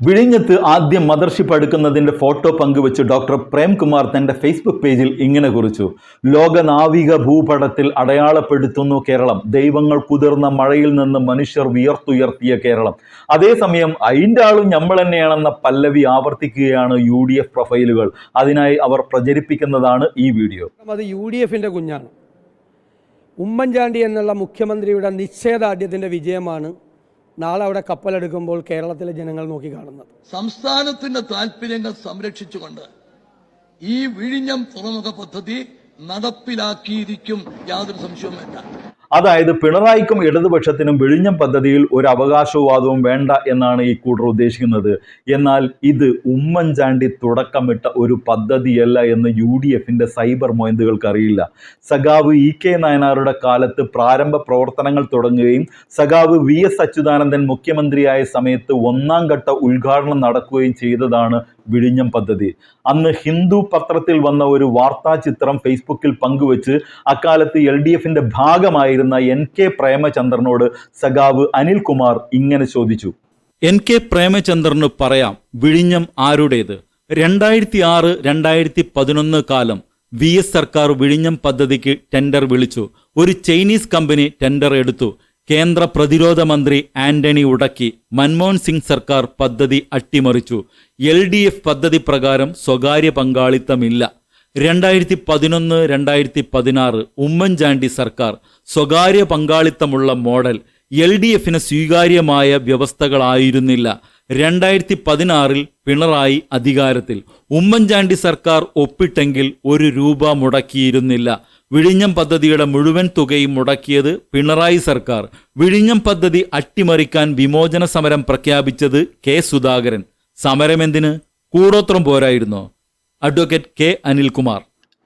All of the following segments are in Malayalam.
വിഴിഞ്ഞത്ത് ആദ്യം മദർഷിപ്പ് എടുക്കുന്നതിന്റെ ഫോട്ടോ പങ്കുവെച്ച് ഡോക്ടർ പ്രേംകുമാർ തന്റെ ഫേസ്ബുക്ക് പേജിൽ ഇങ്ങനെ കുറിച്ചു. ലോക നാവിക ഭൂപടത്തിൽ അടയാളപ്പെടുത്തുന്നു കേരളം. ദൈവങ്ങൾ കുതിർന്ന മഴയിൽ നിന്ന് മനുഷ്യർ വിയർത്തുയർത്തിയ കേരളം. അതേസമയം അതിന്റെ ആളും നമ്മൾ തന്നെയാണെന്ന പല്ലവി ആവർത്തിക്കുകയാണ് യു ഡി എഫ് പ്രൊഫൈലുകൾ. അതിനായി അവർ പ്രചരിപ്പിക്കുന്നതാണ് ഈ വീഡിയോ അത് യു ഡി എഫിന്റെ കുഞ്ഞാണ്. ഉമ്മൻചാണ്ടി എന്നുള്ള മുഖ്യമന്ത്രിയുടെ നിശ്ചയദാർഢ്യത്തിന്റെ വിജയമാണ് നാളെ അവിടെ കപ്പലെടുക്കുമ്പോൾ കേരളത്തിലെ ജനങ്ങൾ നോക്കി കാണുന്നത്. സംസ്ഥാനത്തിന്റെ താല്പര്യങ്ങൾ സംരക്ഷിച്ചുകൊണ്ട് ഈ വിഴിഞ്ഞം തുറമുഖ പദ്ധതി നടപ്പിലാക്കിയിരിക്കും യാതൊരു സംശയവും അതായത് പിണറായിക്കും ഇടതുപക്ഷത്തിനും വിഴിഞ്ഞം പദ്ധതിയിൽ ഒരു അവകാശവാദവും വേണ്ട എന്നാണ് ഈ കൂട്ടർ ഉദ്ദേശിക്കുന്നത്. എന്നാൽ ഇത് ഉമ്മൻചാണ്ടി തുടക്കമിട്ട ഒരു പദ്ധതിയല്ല എന്ന് യു ഡി എഫിന്റെ സൈബർ മൊയന്തുകൾക്ക് അറിയില്ല സഖാവ് ഇ കെ നായനാറുടെ കാലത്ത് പ്രാരംഭ പ്രവർത്തനങ്ങൾ തുടങ്ങുകയും സഖാവ് വി എസ് അച്യുതാനന്ദൻ മുഖ്യമന്ത്രിയായ സമയത്ത് ഒന്നാം ഘട്ട ഉദ്ഘാടനം നടക്കുകയും ചെയ്തതാണ് വിഴിഞ്ഞം പദ്ധതി. അന്ന് ഹിന്ദു പത്രത്തിൽ വന്ന ഒരു വാർത്താ ചിത്രം ഫേസ്ബുക്കിൽ പങ്കുവച്ച് അക്കാലത്ത് എൽ ഡി എഫിന്റെ ഭാഗമായിരുന്ന എൻ കെ പ്രേമചന്ദ്രനോട് സഖാവ് അനിൽകുമാർ ഇങ്ങനെ ചോദിച്ചു. എൻ കെ പ്രേമചന്ദ്രന് പറയാം വിഴിഞ്ഞം ആരുടേത്? രണ്ടായിരത്തി ആറ് രണ്ടായിരത്തി പതിനൊന്ന് കാലം വി എസ് സർക്കാർ വിഴിഞ്ഞം പദ്ധതിക്ക് ടെൻഡർ വിളിച്ചു. ഒരു ചൈനീസ് കമ്പനി ടെൻഡർ എടുത്തു. കേന്ദ്ര പ്രതിരോധ മന്ത്രി ആന്റണി ഉടക്കി മൻമോഹൻ സിംഗ് സർക്കാർ പദ്ധതി അട്ടിമറിച്ചു. എൽ ഡി എഫ് പദ്ധതി പ്രകാരം സ്വകാര്യ പങ്കാളിത്തമില്ല. രണ്ടായിരത്തി പതിനൊന്ന് രണ്ടായിരത്തി പതിനാറ് ഉമ്മൻചാണ്ടി സർക്കാർ സ്വകാര്യ പങ്കാളിത്തമുള്ള മോഡൽ എൽ ഡി എഫിന് സ്വീകാര്യമായ വ്യവസ്ഥകളായിരുന്നില്ല. രണ്ടായിരത്തി പതിനാറിൽ പിണറായി അധികാരത്തിൽ. ഉമ്മൻചാണ്ടി സർക്കാർ ഒപ്പിട്ടെങ്കിൽ ഒരു രൂപ മുടക്കിയിരുന്നില്ല. വിഴിഞ്ഞം പദ്ധതിയുടെ മുഴുവൻ തുകയും മുടക്കിയത് പിണറായി സർക്കാർ. വിഴിഞ്ഞം പദ്ധതി അട്ടിമറിക്കാൻ വിമോചന സമരം പ്രഖ്യാപിച്ചത് കെ സുധാകരൻ. സമരമെന്തിന് കൂടോത്രം പോരായിരുന്നോ. Advocate K Anilkumar.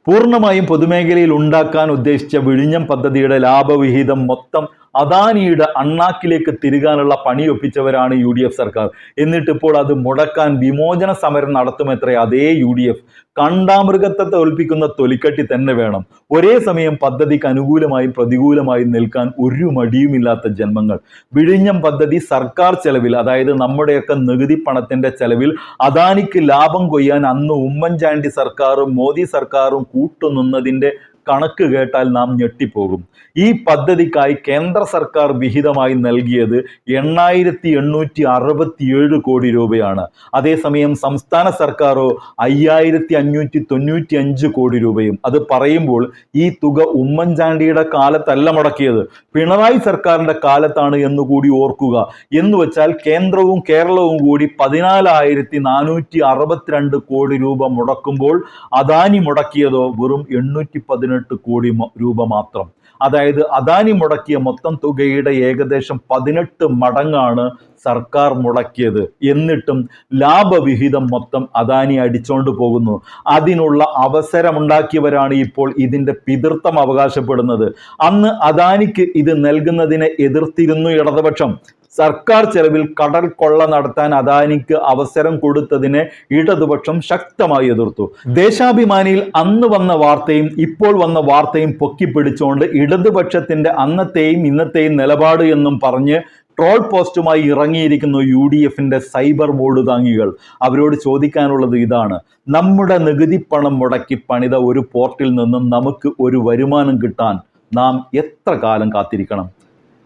പൂർണമായും പൊതുമേഖലയിൽ ഉണ്ടാക്കാൻ ഉദ്ദേശിച്ച വിഴിഞ്ഞം പദ്ധതിയുടെ ലാഭവിഹിതം മൊത്തം അദാനിയുടെ അണ്ണാക്കിലേക്ക് തിരികാനുള്ള പണിയൊപ്പിച്ചവരാണ് യു ഡി എഫ് സർക്കാർ. എന്നിട്ട് ഇപ്പോൾ അത് മുടക്കാൻ വിമോചന സമരം നടത്തുമത്രേ അതേ യു ഡി എഫ്. കണ്ടാമൃഗത്തെ തോൽപ്പിക്കുന്ന തൊലിക്കട്ടി തന്നെ വേണം. ഒരേ സമയം പദ്ധതിക്ക് അനുകൂലമായും പ്രതികൂലമായും നിൽക്കാൻ ഒരു മടിയുമില്ലാത്ത ജന്മങ്ങൾ. വിഴിഞ്ഞം പദ്ധതി സർക്കാർ ചെലവിൽ അതായത് നമ്മുടെയൊക്കെ നികുതി പണത്തിന്റെ ചെലവിൽ അദാനിക്ക് ലാഭം കൊയ്യാൻ അന്ന് ഉമ്മൻചാണ്ടി സർക്കാരും മോദി സർക്കാരും കൂട്ടുനിന്നതിന്റെ കണക്ക് കേട്ടാൽ നാം ഞെട്ടിപ്പോകും. ഈ പദ്ധതിക്കായി കേന്ദ്ര സർക്കാർ വിഹിതമായി നൽകിയത് എണ്ണായിരത്തി എണ്ണൂറ്റി അറുപത്തിയേഴ് കോടി രൂപയാണ്. അതേസമയം സംസ്ഥാന സർക്കാരോ അയ്യായിരത്തി അഞ്ഞൂറ്റി തൊണ്ണൂറ്റി അഞ്ച് കോടി രൂപയും. അത് പറയുമ്പോൾ ഈ തുക ഉമ്മൻചാണ്ടിയുടെ കാലത്തല്ല മുടക്കിയത്. പിണറായി സർക്കാരിന്റെ കാലത്താണ് എന്ന് കൂടി ഓർക്കുക. എന്ന് വെച്ചാൽ കേന്ദ്രവും കേരളവും കൂടി പതിനാലായിരത്തി നാനൂറ്റി അറുപത്തിരണ്ട് കോടി രൂപ മുടക്കുമ്പോൾ അദാനി മുടക്കിയതോ വെറും എണ്ണൂറ്റി പതിനെട്ട് കോടി രൂപ മാത്രം. അതായത് അദാനി മുടക്കിയ മൊത്തം തുകയുടെ ഏകദേശം പതിനെട്ട് മടങ്ങാണ് സർക്കാർ മുടക്കിയത്. എന്നിട്ടും ലാഭവിഹിതം മൊത്തം അദാനി അടിച്ചോണ്ട് പോകുന്നു. അതിനുള്ള അവസരമുണ്ടാക്കിയവരാണ് ഇപ്പോൾ ഇതിന്റെ പിതൃത്വം അവകാശപ്പെടുന്നത്. അന്ന് അദാനിക്ക് ഇത് നൽകുന്നതിനെ എതിർത്തിരുന്നു ഇടതുപക്ഷം. സർക്കാർ ചെലവിൽ കടൽ കൊള്ള നടത്താൻ അദാനിക്ക് അവസരം കൊടുത്തതിനെ ഇടതുപക്ഷം ശക്തമായി എതിർത്തു. ദേശാഭിമാനിയിൽ അന്ന് വന്ന വാർത്തയും ഇപ്പോൾ വന്ന വാർത്തയും പൊക്കിപ്പിടിച്ചുകൊണ്ട് ഇടതുപക്ഷത്തിന്റെ അന്നത്തെയും ഇന്നത്തെയും നിലപാട് എന്നും പറഞ്ഞ് ട്രോൾ പോസ്റ്റുമായി ഇറങ്ങിയിരിക്കുന്നു യു ഡി എഫിന്റെ സൈബർ ബോർഡ് താങ്ങികൾ അവരോട് ചോദിക്കാനുള്ളത് ഇതാണ്. നമ്മുടെ നികുതി പണം മുടക്കി പണിത ഒരു പോർട്ടിൽ നിന്നും നമുക്ക് ഒരു വരുമാനം കിട്ടാൻ നാം എത്ര കാലം കാത്തിരിക്കണം?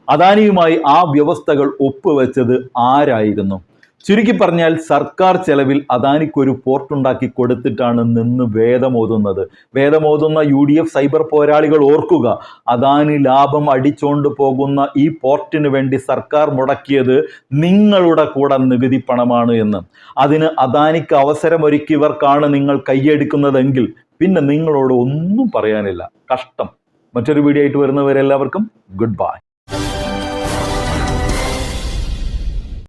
അദാനിയുമായി ആ വ്യവസ്ഥകൾ ഒപ്പുവെച്ചത് ആരായിരുന്നു? ചുരുക്കി പറഞ്ഞാൽ സർക്കാർ ചെലവിൽ അദാനിക്കൊരു പോർട്ടുണ്ടാക്കി കൊടുത്തിട്ടാണ് നിന്ന് വേദമോതുന്നത്. വേദമോതുന്ന യു ഡി എഫ് സൈബർ പോരാളികൾ ഓർക്കുക അദാനി ലാഭം അടിച്ചോണ്ട് പോകുന്ന ഈ പോർട്ടിന് വേണ്ടി സർക്കാർ മുടക്കിയത് നിങ്ങളുടെ കൂടെ നികുതി പണമാണ് എന്ന്. അതിന് അദാനിക്ക് അവസരമൊരുക്കിയവർക്കാണ് നിങ്ങൾ കൈയടിക്കുന്നതെങ്കിൽ പിന്നെ നിങ്ങളോട് ഒന്നും പറയാനില്ല. കഷ്ടം. മറ്റൊരു വീഡിയോ ആയിട്ട് വരുന്നവരെല്ലാവർക്കും ഗുഡ് ബൈ